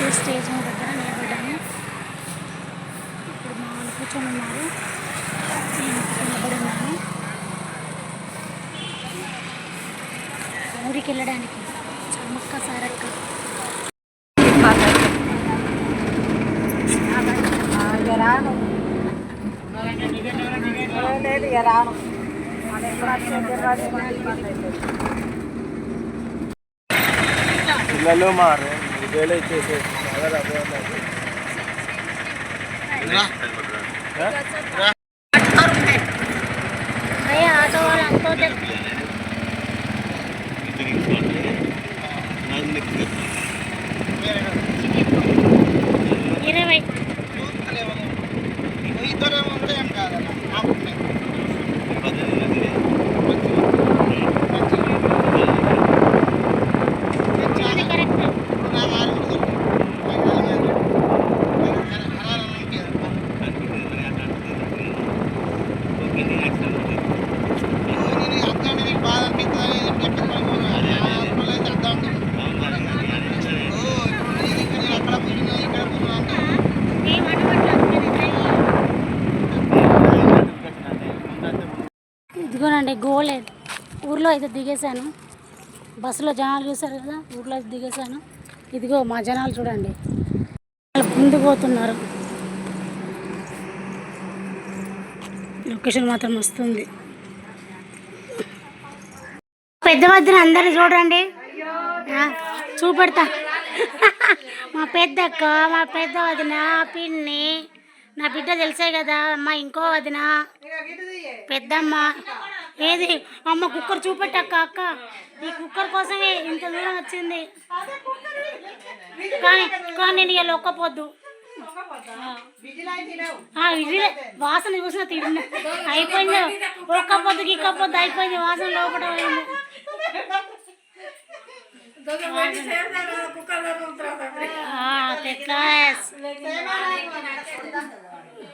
వచ్చి స్టేజ్ మీద దగ్గర నిలబడ్డాను. ఇప్పుడు మా వాళ్ళు కూర్చొని ఉన్నారు. నేను నిలబడి ఉన్నాను ఊరికి వెళ్ళడానికి చమ్మక్క సారక్క. రాను. రాను. పిల్లలు మారు. ఇదేలో ఇచ్చేసి బాగా అయ్యా ఆటో వాళ్ళు అంతో ఇరవై అది కరెక్ట్ ఏం ఇదిగోనండి గోలే. ఊర్లో అయితే దిగేశాను. బస్సులో జనాలు చూశారు కదా ఊర్లో అయితే దిగేశాను. ఇదిగో మా జనాలు చూడండి. ముందు ముందుకు పోతున్నారు లొకేషన్ మాత్రం వస్తుంది. పెద్ద వద్దన అందరిని చూడండి. చూపెడతా. మా పెద్దక్క మా పెద్ద వదిన పిన్ని నా బిడ్డ తెలిసే కదా అమ్మ ఇంకో వదిన పెద్దమ్మ. ఏది? అమ్మ కుక్కర్ చూపెట్టక్క అక్క. ఈ కుక్కర్ కోసమే ఇంత దూరం వచ్చింది. కానీ కానీ నేను ఇలా ఒక్కపోద్దు. ఆ, వాసన చూసిన తిన్న అయిపోయింది. ఒక్కపోద్దు పొద్దు అయిపోయింది. వాసన లోపల పోయింది. ఆ,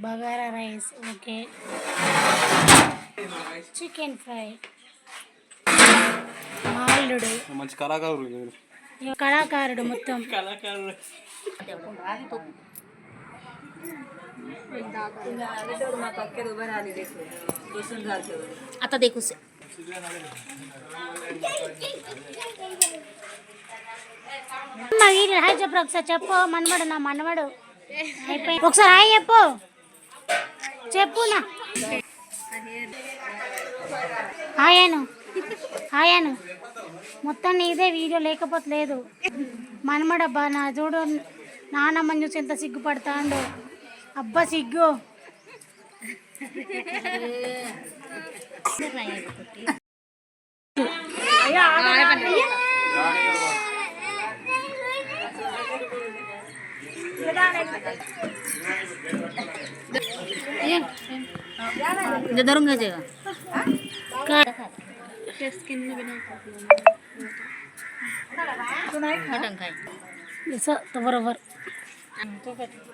bagara rice okay. Chicken fry. మాల్లుడు మంచి కళాకారుడు కళాకారుడు మొత్తం. కళాకారుడు. అత దేకు చెప్పు ఒకసారి చెప్పు. మనవడు నా మనవడు ఒకసారి హాయ్ చెప్పు. చెప్పునా హాయను హాయను మొత్తం ఇదే వీడియో లేకపోతే లేదు. మనమడబ్బా నా చూడు నానమ్మని చూసి ఎంత సిగ్గుపడతాండు అబ్బా సిగ్గు. అయ్యా. धरून घ्यायचे का मटन खाय సో బరోబర్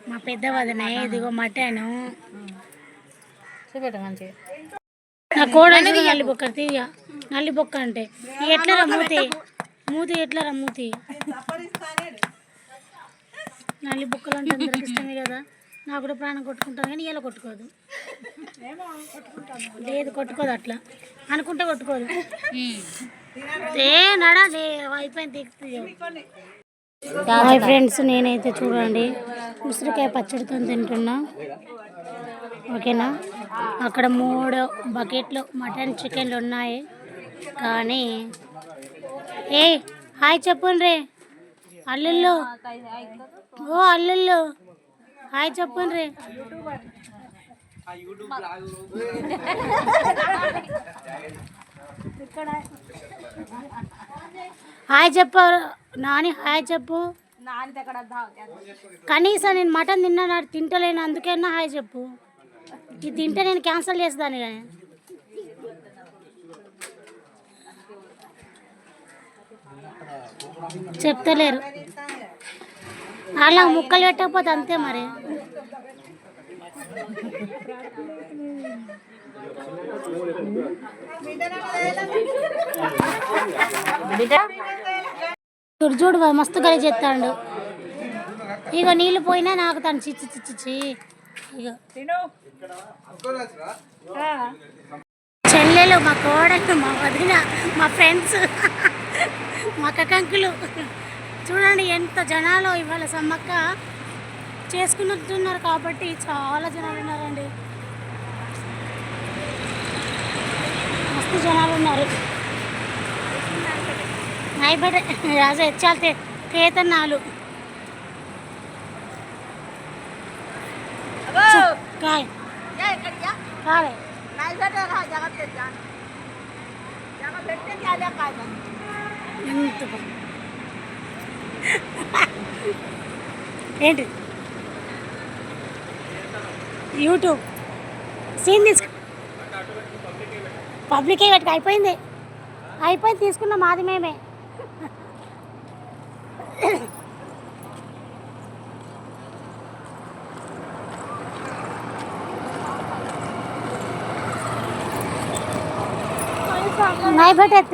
మా పెద్ద వదిన ఇదిగో మటను చూపెట్ట మంచిగా నా కోడలు చూడు నల్లి బొక్క తీయ నల్లి బొక్క అంటే ఇది ఎట్లరా మూతి మూతి ఎట్లరా మూతి నల్లి బుక్కలు అంటే అందరికి ఇష్టమే కదా. నాకు కూడా ప్రాణం కొట్టుకుంటాను కానీ ఇలా కొట్టుకోదు. లేదు కొట్టుకోదు అట్లా. అనుకుంటే కొట్టుకోదు. ఏ నడా అయిపోయింది దిగుతుంది హాయ్ ఫ్రెండ్స్ నేనైతే చూడండి. ఉసిరికాయ పచ్చడితో తింటున్నా. ఓకేనా? అక్కడ మూడు బకెట్లు మటన్ చికెన్లు ఉన్నాయి. కానీ ఏ హాయ్ చెప్పండి రే. అల్లుళ్ళు ఓ అల్లుళ్ళు హాయ్ చెప్పండి. రే హాయ్ చెప్పు. నాని హాయ్ చెప్పు. కనీసం నేను మటన్ తిన్నా తింటలేను అందుకైనా హాయ్ చెప్పు. ఇది తింటే నేను క్యాన్సిల్ చేస్తాను కానీ చెప్తలేరు. అలా ముక్కలు పెట్టకపోతే అంతే మరి. చూడు చూడు మస్తు గలి చేస్తాడు. ఇక నీళ్ళు పోయినా నాకు తను చిచ్చి చిచ్చి ఇక చెల్లెలు మా కోడలు మా వదిన మా ఫ్రెండ్స్. మా కకంకులు చూడండి ఎంత జనాలు ఇవాళ సమ్మక్క చేసుకున్నట్టున్నారు కాబట్టి చాలా జనాలు ఉన్నారండి. మస్తు జనాలు ఉన్నారు. నైబట్ రాజా ఎచ్చాలి తేతన్నాలు. కాయ్. ఎంత బా- ఏంటి యూట్యూబ్ సీన్ తీసుకు పబ్లిక్ వాటికి అయిపోయింది అయిపోయింది తీసుకున్నాం మాది మేమే नाही भेटत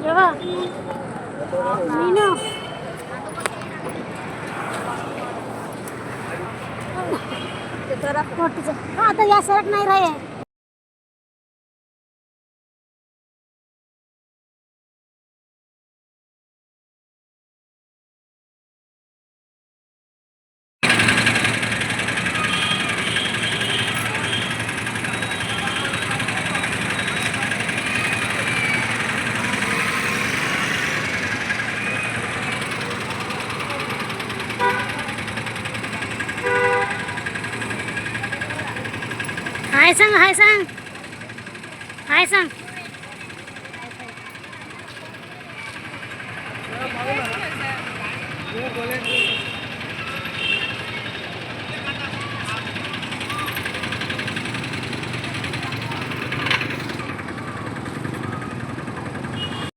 それはみんな。सरक हा आता या सरक नाही राहे హాయ్ సంగ్ హాయ్ సంగ్ హాయ్ సంగ్ बोले